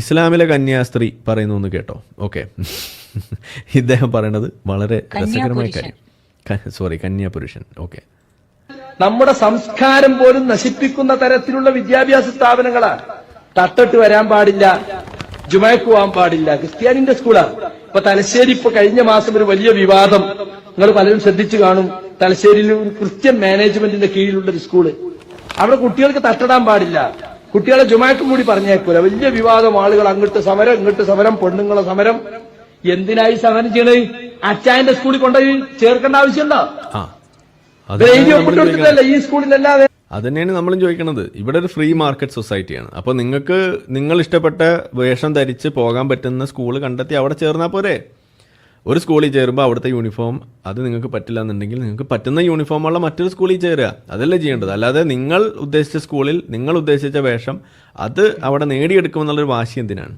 ഇസ്ലാമിലെ കന്യാസ്ത്രീ പറയുന്നു എന്ന് കേട്ടോ. ഓക്കെ ഇദ്ദേഹം പറയണത് വളരെ രസകരമായ കാര്യം. സോറി കന്യാപുരുഷൻ ഓക്കെ നമ്മുടെ സംസ്കാരം പോലും നശിപ്പിക്കുന്ന തരത്തിലുള്ള വിദ്യാഭ്യാസ സ്ഥാപനങ്ങളാണ് തട്ടിട്ട് വരാൻ പാടില്ല ജുമാക്ക് പോകാൻ പാടില്ല ക്രിസ്ത്യാനിന്റെ സ്കൂളാണ് ഇപ്പൊ തലശ്ശേരി ഇപ്പൊ കഴിഞ്ഞ മാസം ഒരു വലിയ വിവാദം. നിങ്ങൾ പലരും ശ്രദ്ധിച്ചു കാണും. തലശ്ശേരിയിൽ ഒരു ക്രിസ്ത്യൻ മാനേജ്മെന്റിന്റെ കീഴിലുള്ള ഒരു സ്കൂൾ. അവിടെ കുട്ടികൾക്ക് തട്ടിടാൻ പാടില്ല. കുട്ടികളെ ജുമാക്കും കൂടി പറഞ്ഞേക്കൂല. വലിയ വിവാദം ആളുകൾ അങ്ങോട്ട് സമരം ഇങ്ങോട്ട് സമരം പെണ്ണുങ്ങളെ സമരം. എന്തിനായി സമരം ചെയ്യണേ? അച്ചായന്റെ സ്കൂളിൽ കൊണ്ടുപോയി ചേർക്കേണ്ട ആവശ്യമുണ്ടോ? എഴുതി ഈ സ്കൂളിലല്ലാതെ? അത് തന്നെയാണ് നമ്മളും ചോദിക്കുന്നത് ഇവിടെ ഒരു ഫ്രീ മാർക്കറ്റ് സൊസൈറ്റിയാണ്. അപ്പോൾ നിങ്ങൾക്ക് നിങ്ങൾ ഇഷ്ടപ്പെട്ട വേഷം ധരിച്ച് പോകാൻ പറ്റുന്ന സ്കൂൾ കണ്ടെത്തി അവിടെ ചേർന്നാ പോരെ? ഒരു സ്കൂളിൽ ചേരുമ്പോൾ അവിടുത്തെ യൂണിഫോം അത് നിങ്ങൾക്ക് പറ്റില്ല എന്നുണ്ടെങ്കിൽ നിങ്ങൾക്ക് പറ്റുന്ന യൂണിഫോമുള്ള മറ്റൊരു സ്കൂളിൽ ചേരുക. അതല്ലേ ചെയ്യേണ്ടത്? അല്ലാതെ നിങ്ങൾ ഉദ്ദേശിച്ച സ്കൂളിൽ നിങ്ങൾ ഉദ്ദേശിച്ച വേഷം അത് അവിടെ നേടിയെടുക്കുമെന്നുള്ളൊരു വാശി എന്തിനാണ്?